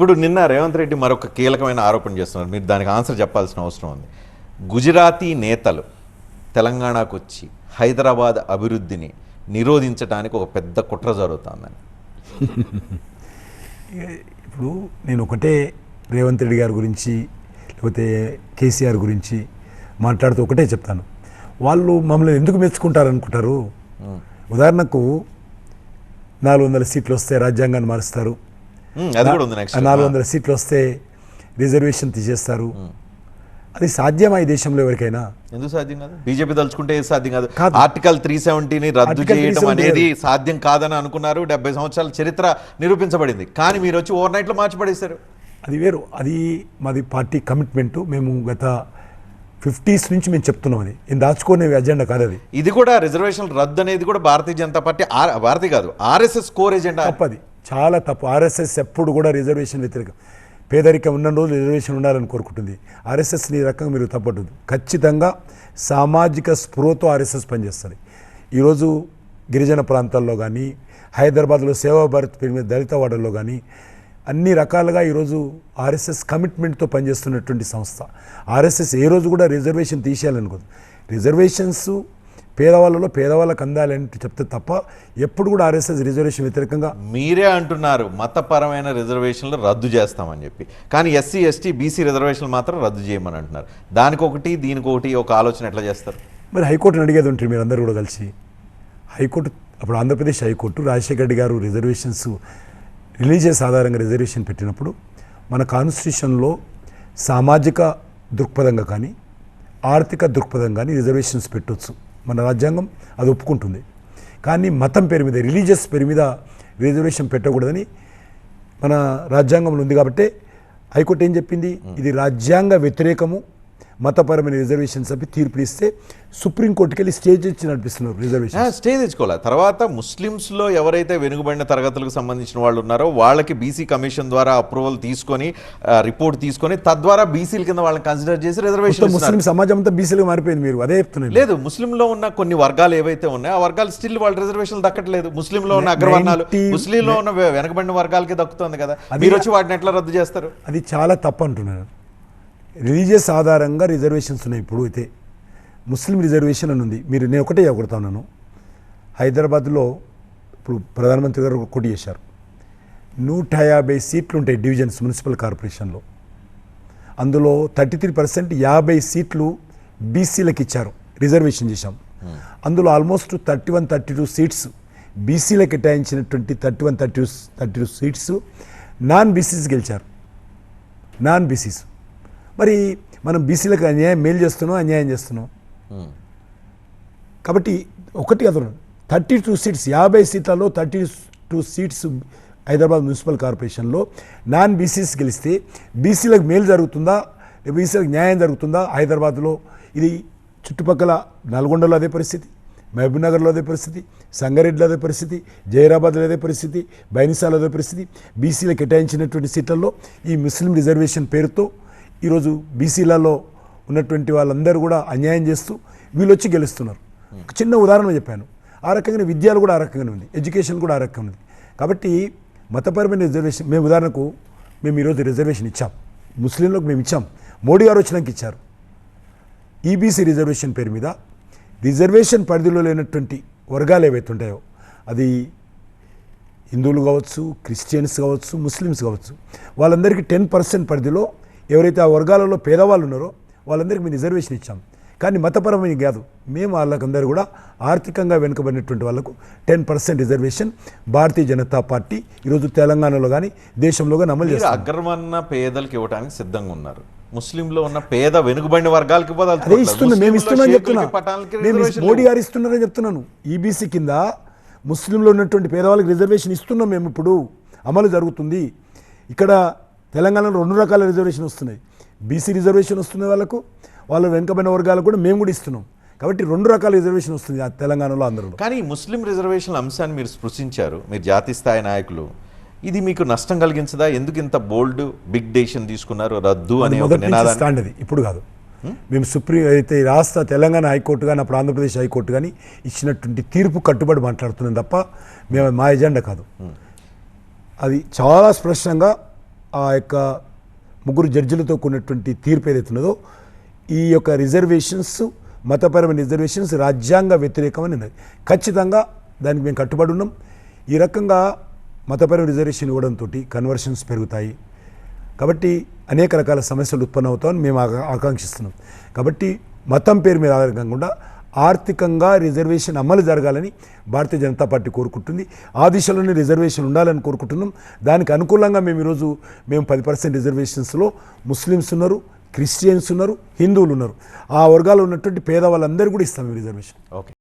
ఇప్పుడు నిన్న రేవంత్ రెడ్డి మరొక కీలకమైన ఆరోపణ చేస్తున్నారు. మీరు దానికి ఆన్సర్ చెప్పాల్సిన అవసరం ఉంది. గుజరాతీ నేతలు తెలంగాణకు వచ్చి హైదరాబాద్ అభివృద్ధిని నిరోధించడానికి ఒక పెద్ద కుట్ర జరుగుతుందని. ఇప్పుడు నేను ఒకటే రేవంత్ రెడ్డి గారి గురించి లేకపోతే కేసీఆర్ గురించి మాట్లాడుతూ ఒకటే చెప్తాను. వాళ్ళు మమ్మల్ని ఎందుకు మెచ్చుకుంటారు అనుకుంటారు ఉదాహరణకు నాలుగు వందల సీట్లు వస్తే రాజ్యాంగాన్ని మారుస్తారు. ఉమ్, అది కూడా ఉంది నెక్స్ట్ నాలుగు వందల సీట్లు వస్తే రిజర్వేషన్ తీసేస్తారు. అది సాధ్యమా ఈ దేశంలో ఎవరికైనా? ఎందుకు సాధ్యం కాదు? బీజేపీ తలుచుకుంటే సాధ్యం కాదు. ఆర్టికల్ త్రీ సెవెంటీని రద్దు చేయడం 370 అనేది సాధ్యం కాదని అనుకున్నారు. డెబ్బై సంవత్సరాల చరిత్ర నిరూపించబడింది. కానీ మీరు వచ్చి ఓవర్ నైట్లో మార్చిపడేశారు. అది వేరు. అది మాది పార్టీ కమిట్మెంట్ మేము గత ఫిఫ్టీస్ నుంచి మేము చెప్తున్నాం అది. నేను దాచుకునే అజెండా కాదు అది. ఇది కూడా రిజర్వేషన్ రద్దు అనేది కూడా భారతీయ జనతా పార్టీ భారతీయ కాదు ఆర్ఎస్ఎస్ కోర్ ఎజెండా తప్పది. చాలా తప్పు. ఆర్ఎస్ఎస్ ఎప్పుడు కూడా రిజర్వేషన్ వ్యతిరేకం. పేదరికం ఉన్న రోజు రిజర్వేషన్ ఉండాలని కోరుకుంటుంది. ఆర్ఎస్ఎస్ని ఈ రకంగా మీరు తప్పట్టుంది ఖచ్చితంగా సామాజిక స్పృహతో ఆర్ఎస్ఎస్ పనిచేస్తుంది. ఈరోజు గిరిజన ప్రాంతాల్లో కానీ హైదరాబాద్లో సేవా భారత్ పేరు మీద దళిత వాడల్లో కానీ అన్ని రకాలుగా ఈరోజు ఆర్ఎస్ఎస్ కమిట్మెంట్తో పనిచేస్తున్నటువంటి సంస్థ. ఆర్ఎస్ఎస్ ఏ రోజు కూడా రిజర్వేషన్ తీసేయాలనుకోదు. రిజర్వేషన్స్ పేదవాళ్ళలో పేదవాళ్ళకి అందాలని చెప్తే తప్ప ఎప్పుడు కూడా ఆర్ఎస్ఎస్ రిజర్వేషన్ వ్యతిరేకంగా మీరే అంటున్నారు మతపరమైన రిజర్వేషన్లు రద్దు చేస్తామని చెప్పి. కానీ ఎస్సీ ఎస్టీ బీసీ రిజర్వేషన్లు మాత్రం రద్దు చేయమని అంటున్నారు. దానికి ఒకటి దీనికి ఒకటి ఒక ఆలోచన ఎట్లా చేస్తారు? మరి హైకోర్టుని అడిగేది ఉంటుంది మీరు అందరూ కూడా కలిసి. హైకోర్టు అప్పుడు ఆంధ్రప్రదేశ్ హైకోర్టు రాజశేఖర రెడ్డి గారు రిజర్వేషన్స్ రిలీజియస్ ఆధారంగా రిజర్వేషన్ పెట్టినప్పుడు మన కాన్స్టిట్యూషన్లో సామాజిక దృక్పథంగా కానీ ఆర్థిక దృక్పథం కానీ రిజర్వేషన్స్ పెట్టొచ్చు. మన రాజ్యాంగం అది ఒప్పుకుంటుంది. కానీ మతం పేరు మీద రిలీజియస్ పేరు మీద రిజర్వేషన్ పెట్టకూడదని మన రాజ్యాంగంలో ఉంది కాబట్టి హైకోర్టు ఏం చెప్పింది? ఇది రాజ్యాంగ వ్యతిరేకము. మతపరమైన రిజర్వేషన్స్ అని తీర్పు ఇస్తే సుప్రీంకోర్టుకి వెళ్ళి స్టేజ్ ఇచ్చి నడిపిస్తున్నారు రిజర్వేషన్ స్టే తెచ్చుకోవాలి? తర్వాత ముస్లిమ్స్లో ఎవరైతే వెనుకబడిన తరగతులకు సంబంధించిన వాళ్ళు ఉన్నారో వాళ్ళకి బీసీ కమిషన్ ద్వారా అప్రూవల్ తీసుకొని రిపోర్ట్ తీసుకొని తద్వారా బీసీల కింద వాళ్ళని కన్సిడర్ చేసి రిజర్వేషన్ ముస్లిం సమాజం అంతా బీసీలుగా మారిపోయింది మీరు. అదే చెప్తున్నారు లేదు ముస్లింలో ఉన్న కొన్ని వర్గాలు ఏవైతే ఉన్నాయో ఆ వర్గాలు స్టిల్ వాళ్ళ రిజర్వేషన్ దక్కట్లేదు. ముస్లింలో ఉన్న అగ్రవర్ణాలు 90 ముస్లింలో ఉన్న వెనకబడిన వర్గాలకి దక్కుతుంది కదా. మీరు వచ్చి వాటిని ఎట్లా రద్దు చేస్తారు? అది చాలా తప్పు అంటున్నాను. రిలీజియస్ ఆధారంగా రిజర్వేషన్స్ ఉన్నాయి ఇప్పుడు అయితే ముస్లిం రిజర్వేషన్ అని ఉంది. మీరు నేను ఒకటే కొడతా హైదరాబాద్లో ఇప్పుడు ప్రధానమంత్రి గారు ఒకటి చేశారు. నూట యాభై సీట్లు ఉంటాయి డివిజన్స్ మున్సిపల్ కార్పొరేషన్లో. అందులో థర్టీ త్రీ పర్సెంట్ యాభై సీట్లు బీసీలకు ఇచ్చారు. రిజర్వేషన్ చేశాం. అందులో almost thirty one thirty two seats బీసీలకు కేటాయించినటువంటి thirty one thirty thirty two seats non BCs గెలిచారు. Non BCs. మరి మనం బీసీలకు అన్యాయం మేలు చేస్తున్నాం అన్యాయం చేస్తున్నాం. కాబట్టి ఒకటి కదా థర్టీ టూ సీట్స్ యాభై సీట్లలో thirty two seats Hyderabad municipal కార్పొరేషన్లో నాన్ బీసీస్ గెలిస్తే బీసీలకు మేలు జరుగుతుందా బీసీలకు న్యాయం జరుగుతుందా హైదరాబాద్లో? ఇది చుట్టుపక్కల నల్గొండలో అదే పరిస్థితి మహబూబ్నగర్లో అదే పరిస్థితి సంగారెడ్డిలో అదే పరిస్థితి జైరాబాద్లో అదే పరిస్థితి బైనిసాలో అదే పరిస్థితి. బీసీలకు కేటాయించినటువంటి సీట్లలో ఈ ముస్లిం రిజర్వేషన్ పేరుతో ఈరోజు బీసీలలో ఉన్నటువంటి వాళ్ళందరూ కూడా అన్యాయం చేస్తూ వీళ్ళు వచ్చి గెలుస్తున్నారు. ఒక చిన్న ఉదాహరణ చెప్పాను. ఆ రకంగా విద్యలు కూడా ఆ రకంగానే ఉంది. ఎడ్యుకేషన్ కూడా ఆ రకంగా ఉంది. కాబట్టి మతపరమైన రిజర్వేషన్ మేము ఉదాహరణకు మేము ఈరోజు రిజర్వేషన్ ఇచ్చాం. ముస్లింలకు మేము ఇచ్చాం. మోడీ గారు వచ్చినాక ఇచ్చారు. ఈబీసీ రిజర్వేషన్ పేరు మీద రిజర్వేషన్ పరిధిలో లేనటువంటి వర్గాలు ఏవైతే ఉంటాయో అది హిందువులు కావచ్చు క్రిస్టియన్స్ కావచ్చు ముస్లిమ్స్ కావచ్చు వాళ్ళందరికీ టెన్ పర్సెంట్ పరిధిలో ఎవరైతే ఆ వర్గాలలో పేదవాళ్ళు ఉన్నారో వాళ్ళందరికీ మేము రిజర్వేషన్ ఇచ్చాం. కానీ మతపరమైన కాదు. మేము వాళ్ళకందరూ కూడా ఆర్థికంగా వెనుకబడినటువంటి వాళ్ళకు ten percent reservation Bharatiya Janata Party ఈరోజు తెలంగాణలో కానీ దేశంలో కానీ అమలు చేస్తారు అగ్రవర్ణ పేదలకు ఇవ్వడానికి సిద్ధంగా ఉన్నారు. ముస్లింలో ఉన్న పేద వెనుకబడిన వర్గాలకి అదే ఇస్తున్నా మేము ఇస్తున్నాం చెప్తున్నా. మేము మోడీ గారు ఇస్తున్నారని చెప్తున్నాను. ఈబీసీ కింద ముస్లింలో ఉన్నటువంటి పేదవాళ్ళకి రిజర్వేషన్ ఇస్తున్నాం మేము ఇప్పుడు. అమలు జరుగుతుంది. ఇక్కడ తెలంగాణలో రెండు రకాల రిజర్వేషన్ వస్తున్నాయి. బీసీ రిజర్వేషన్ వస్తుంది వాళ్ళకు వాళ్ళ వెనుకబడిన వర్గాలకు కూడా మేము కూడా ఇస్తున్నాం. కాబట్టి రెండు రకాల రిజర్వేషన్ వస్తుంది ఆ తెలంగాణలో అందరిలో. కానీ ముస్లిం రిజర్వేషన్ల అంశాన్ని మీరు స్పృశించారు మీరు జాతీయ స్థాయి నాయకులు. ఇది మీకు నష్టం కలిగించదా? ఎందుకు ఇంత బోల్డ్ బిగ్ డెసిషన్ తీసుకున్నారు? రద్దు అది అనే ఒక ఇప్పుడు కాదు. మేము సుప్రీం అయితే రాష్ట్ర తెలంగాణ హైకోర్టు కానీ అప్పుడు ఆంధ్రప్రదేశ్ హైకోర్టు కానీ ఇచ్చినటువంటి తీర్పు కట్టుబడి మాట్లాడుతున్నాం తప్ప మేము మా ఎజెండా కాదు. అది చాలా స్పష్టంగా ఆ యొక్క ముగ్గురు జడ్జిలతో కూడినటువంటి తీర్పు ఏదైతున్నదో ఈ యొక్క రిజర్వేషన్స్ మతపరమైన రిజర్వేషన్స్ రాజ్యాంగ వ్యతిరేకమని ఉన్నది. ఖచ్చితంగా దానికి మేము కట్టుబడి ఉన్నాం. ఈ రకంగా మతపరమైన రిజర్వేషన్ ఇవ్వడంతో కన్వర్షన్స్ పెరుగుతాయి. కాబట్టి అనేక రకాల సమస్యలు ఉత్పన్న అవుతామని మేము ఆకా- ఆకాంక్షిస్తున్నాం. కాబట్టి మతం పేరు మీద ఆధారంగా ఆర్థికంగా రిజర్వేషన్ అమలు జరగాలని భారతీయ జనతా పార్టీ కోరుకుంటుంది. ఆ దిశలోనే రిజర్వేషన్ ఉండాలని కోరుకుంటున్నాం. దానికి అనుకూలంగా మేము ఈరోజు మేము పది పర్సెంట్ రిజర్వేషన్స్లో ముస్లిమ్స్ ఉన్నారు క్రిస్టియన్స్ ఉన్నారు హిందువులు ఉన్నారు. ఆ వర్గాలు ఉన్నటువంటి పేదవాళ్ళందరూ కూడా ఇస్తాం రిజర్వేషన్. ఓకే.